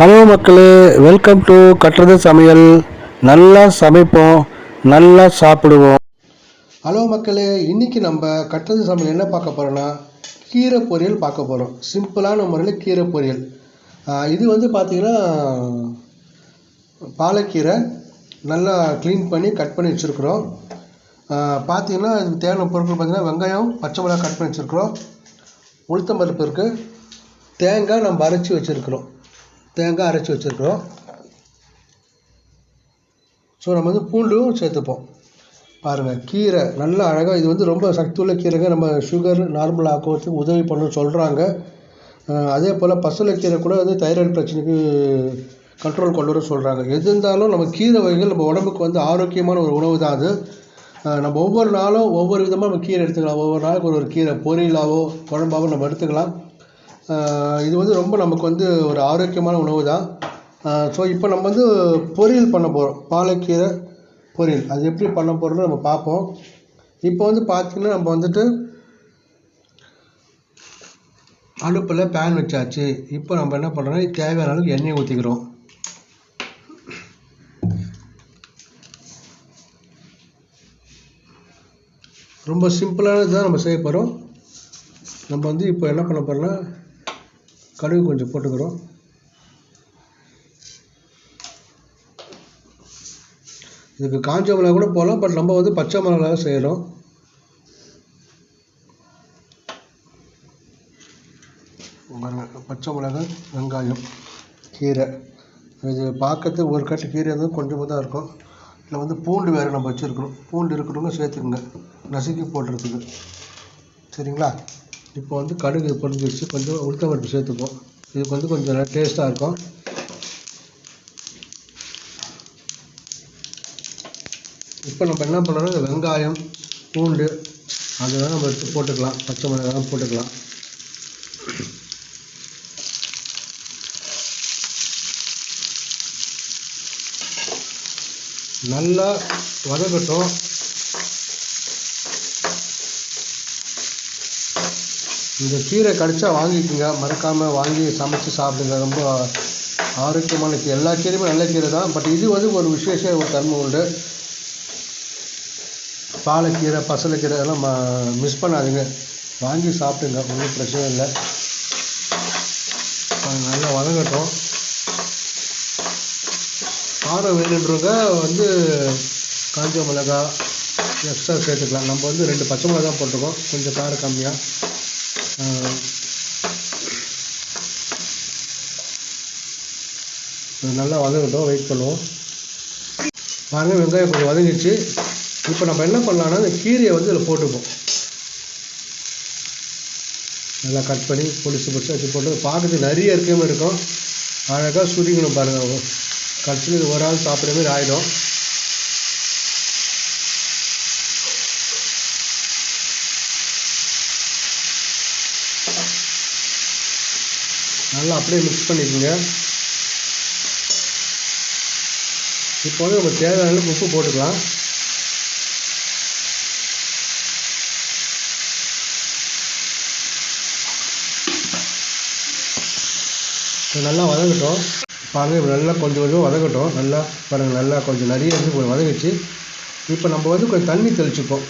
Hello மக்களே welcome to கட்டுறது சமையல். நல்லா சமைப்போம் நல்லா சாப்பிடுவோம். ஹலோ மக்களே இன்னைக்கு நம்ம கட்டுறது சமையல் என்ன பார்க்க போகிறோன்னா கீரை பொரியல் பார்க்க போகிறோம் சிம்பிளான முறையில் கீரை பொரியல். இது வந்து பார்த்தீங்கன்னா பாலக்கீரை நல்லா க்ளீன் பண்ணி கட் பண்ணி வச்சுருக்குறோம். பார்த்தீங்கன்னா இதுக்கு தேவையான பொருட்கள் பார்த்தீங்கன்னா வெங்காயம் பச்சை மிளகா கட் பண்ணி வச்சுருக்குறோம். உளுத்தம்பருப்பு இருக்குது தேங்காய் நம்ம அரைச்சி வச்சுருக்குறோம். தேங்காய் அரைச்சி வச்சுருக்குறோம். ஸோ நம்ம வந்து பூண்டும் சேர்த்துப்போம். பாருங்கள் கீரை நல்ல அழகாக இது வந்து ரொம்ப சக்தி உள்ள கீரைங்க நம்ம சுகர் நார்மல் ஆக்குறதுக்கு உதவி பண்ணணும்னு சொல்கிறாங்க அதே போல் பசலைக்கீரை கூட வந்து தைராய்டு பிரச்சனைக்கு கண்ட்ரோல் கொண்டு வர சொல்கிறாங்க எது இருந்தாலும் நம்ம கீரை வகைகள் நம்ம உடம்புக்கு வந்து ஆரோக்கியமான ஒரு உணவு தான் அது. நம்ம ஒவ்வொரு நாளும் ஒவ்வொரு விதமாக நம்ம கீரை எடுத்துக்கலாம். ஒவ்வொரு நாளுக்கு ஒரு ஒரு கீரை பொரியலாவோ குழம்பாவோ நம்ம எடுத்துக்கலாம். இது வந்து ரொம்ப நமக்கு வந்து ஒரு ஆரோக்கியமான உணவு தான். ஸோ இப்போ நம்ம வந்து பொரியல் பண்ண போகிறோம் பாலக்கீரை பொரியல். அது எப்படி பண்ண போகிறோம்னு நம்ம பார்ப்போம். இப்போ வந்து பார்த்திங்கன்னா நம்ம வந்துட்டு அடுப்பில் பேன் வச்சாச்சு. இப்போ நம்ம என்ன பண்ணுறோம்னா தேவையான அளவுக்கு எண்ணெய் ஊற்றிக்கிறோம் ரொம்ப சிம்பிளானது தான் நம்ம செய்ய போகிறோம் நம்ம வந்து இப்போ என்ன பண்ண போகிறோம்னா கடுகு கொஞ்சம் போட்டுக்கிறோம். இதுக்கு காஞ்ச மிளகா கூட போகலாம் பட் நம்ம வந்து பச்சை மிளகா செய்கிறோம் பச்சை மிளகாய் வெங்காயம் கீரை. இது பார்க்கறதுக்கு ஒரு கட்டு கீரை வந்து கொஞ்சமாக தான் இருக்கும். இதில் வந்து பூண்டு வேறு நம்ம வச்சுருக்குறோம். பூண்டு இருக்கிறவங்க சேர்த்துக்குங்க. நசுக்கி போடுறதுக்கு. சரிங்களா? இப்போ வந்து கடுகு பொரிஞ்சிருச்சு கொஞ்சம் உளுத்தம் பருப்பு சேர்த்துப்போம். இதுக்கு வந்து கொஞ்சம் நல்லா டேஸ்ட்டாக இருக்கும். இப்போ நம்ம என்ன பண்ணுறோம் வெங்காயம் பூண்டு அதெல்லாம் நம்ம எடுத்து போட்டுக்கலாம். பச்சை மிளகாய் போட்டுக்கலாம். நல்லா வதக்கட்டும். இந்த கீரை கடித்தா வாங்கிக்கோங்க. மறக்காமல் வாங்கி சமைச்சு சாப்பிடுங்க. ரொம்ப ஆரோக்கியமான கீரை. எல்லா கீரையுமே நல்ல கீரை தான். பட் இது வந்து ஒரு விசேஷ ஒரு தன்மை உண்டு. பாலக்கீரை பசலைக்கீரை இதெல்லாம் மிஸ் பண்ணாதீங்க. வாங்கி சாப்பிடுங்க. ஒன்றும் பிரச்சனை இல்லை. நல்லா வதங்கட்டும். காரம் வேணுன்றவங்க வந்து காஞ்ச மிளகா எக்ஸ்ட்ரா சேர்த்துக்கலாம். நம்ம வந்து ரெண்டு பச்சை மிளகா போட்டிருக்கோம். கொஞ்சம் காரம் கம்மியாக நல்லா வதங்கட்டும் வெயிட் பண்ணுவோம். பாருங்க வெங்காயம் கொஞ்சம் வதங்கிடுச்சு. இப்போ நம்ம என்ன பண்ணலாம்னா இந்த கீரையை வந்து இதில் போட்டுப்போம். நல்லா கட் பண்ணி பொடிசு பொடிச்சு வச்சு போட்டு பார்க்கறதுக்கு நிறைய இருக்க இருக்கும். அழகாக சுருங்கணும் பாருங்கள் கட்சியில் ஒரு ஆள் சாப்பிட்ற மாதிரி ஆகிடும் நல்லா அப்படியே மிக்ஸ் பண்ணிக்கோங்க. இப்போ வந்து நம்ம தேவையான அளவுக்கு உப்பு போட்டுக்கலாம். இது நல்லா வதங்கட்டும். பாருங்க இப்போ நல்லா கொஞ்சம் கொஞ்சம் வதங்கட்டும். நல்லா பாருங்கள் நல்லா கொஞ்சம் நிறைய இருந்து கொஞ்சம் வதங்கிச்சு இப்போ நம்ம வந்து கொஞ்சம் தண்ணி தெளிச்சுப்போம்.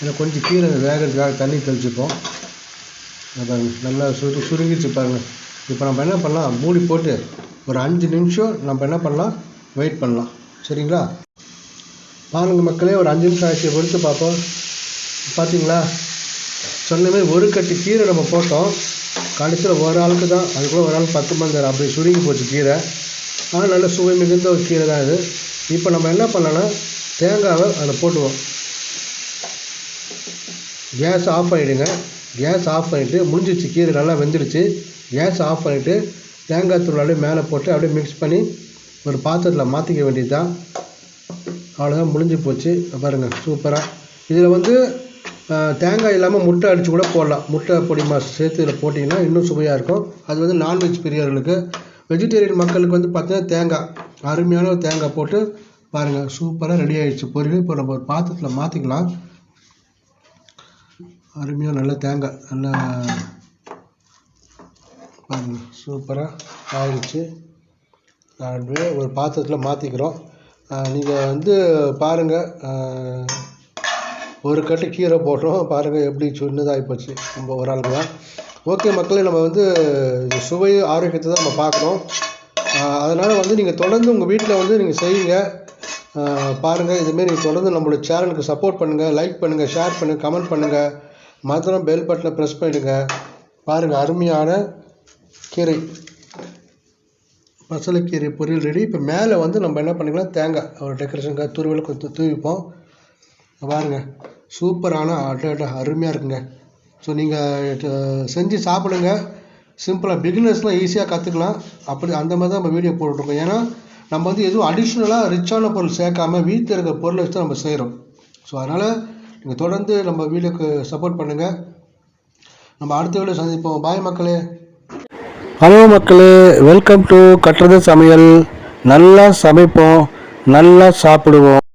இல்லை கொஞ்சம் கீழே வேகிறதுக்காக தண்ணி தெளிச்சுப்போம். பாருங்கள் நல்லா சுரு சுருங்கிச்சு பாருங்கள் இப்போ நம்ம என்ன பண்ணலாம்? மூடி போட்டு ஒரு அஞ்சு நிமிஷம் நம்ம என்ன பண்ணலாம்? வெயிட் பண்ணலாம். சரிங்களா? பாருங்க மக்களே ஒரு அஞ்சு நிமிஷம் ஆயிடுச்சு பொறுத்து பார்ப்போம். பார்த்தீங்களா சொன்ன மாதிரி ஒரு கட்டு கீரை நம்ம போட்டோம். கடைசியில் ஒரு ஆளுக்கு தான். அது கூட ஒரு ஆள் பத்து மந்தர் அப்படி சுருங்கி போச்சு கீரை. ஆனால் நல்ல சுவை மிகுந்த ஒரு கீரை தான் இது. இப்போ நம்ம என்ன பண்ணலாம்னா தேங்காவை அதில் போட்டுவோம். கேஸ் ஆஃப் பண்ணிவிடுங்க கேஸ் ஆஃப் பண்ணிவிட்டு முடிஞ்சிச்சு கீரை நல்லா வெந்துடுச்சு. கேஸ் ஆஃப் பண்ணிவிட்டு தேங்காய் தூள் அப்படியே மேலே போட்டு அப்படியே மிக்ஸ் பண்ணி ஒரு பாத்திரத்தில் மாற்றிக்க வேண்டியது தான் அவ்வளோதான் முடிஞ்சு போச்சு. பாருங்கள் சூப்பராக இதில் வந்து தேங்காய் இல்லாமல் முட்டை அடித்து கூட போடலாம். முட்டை பொடி மாஸ் சேர்த்து இதில் போட்டிங்கன்னா இன்னும் சுவையாக இருக்கும். அது வந்து நான்வெஜ் பிரியர்களுக்கு வெஜிடேரியன் மக்களுக்கு வந்து பார்த்தீங்கன்னா தேங்காய் அருமையான ஒரு தேங்காய் போட்டு பாருங்கள் சூப்பராக ரெடி ஆகிடுச்சு பொரியல் இப்போ நம்ம ஒரு பாத்திரத்தில் மாற்றிக்கலாம் அருமையாக நல்ல தேங்காய் நல்லா சூப்பராக ஆயிடுச்சு. அப்படியே ஒரு பாத்திரத்தில் மாற்றிக்கிறோம் நீங்கள் வந்து பாருங்கள் ஒரு கட்டு கீரை போட்டோம். பாருங்கள் எப்படி சின்னதாகி போச்சு. நம்ம ஒரு ஆளுக்கு தான். ஓகே மக்களே நம்ம வந்து சுவை ஆரோக்கியத்தை தான் நம்ம பார்க்குறோம் அதனால் வந்து நீங்கள் தொடர்ந்து உங்கள் வீட்டில் வந்து நீங்கள் செய்யுங்க. பாருங்கள் இதுமாரி நீங்கள் தொடர்ந்து நம்மளோட சேனலுக்கு சப்போர்ட் பண்ணுங்கள் லைக் பண்ணுங்கள் ஷேர் பண்ணுங்கள் கமெண்ட் பண்ணுங்கள் மாத்திரம் பெல் பட்டனை ப்ரெஸ் பண்ணிடுங்க. பாருங்கள் அருமையான கீரை. பசலைக்கீரை பொரியல் ரெடி இப்போ மேலே வந்து நம்ம என்ன பண்ணிக்கலாம்? தேங்காய். ஒரு டெக்கரேஷனுக்காக துருவல் கொஞ்சம் தூவிப்போம். பாருங்கள் சூப்பரான அட்ட அருமையாக இருக்குங்க. ஸோ நீங்கள் செஞ்சு சாப்பிடுங்க. சிம்பிளாக பிகினர்ஸ்லாம் ஈஸியாக கற்றுக்கலாம் அப்படி அந்த மாதிரி தான் நம்ம வீடியோ போட்டுருக்கோம் ஏன்னா நம்ம வந்து எதுவும் அடிஷ்னலாக ரிச்சான பொருள் சேர்க்காம வீட்டில் இருக்கிற பொருளை வச்சு தான் நம்ம செய்கிறோம் ஸோ அதனால் நீங்கள் தொடர்ந்து நம்ம வீடியோக்கு சப்போர்ட் பண்ணுங்கள் நம்ம அடுத்த வீடியோ சந்திப்போம். பாய் மக்களே. ஹலோ மக்களே வெல்கம் டு கட்டுறது சமையல். நல்லா சமைப்போம் நல்லா சாப்பிடுவோம்.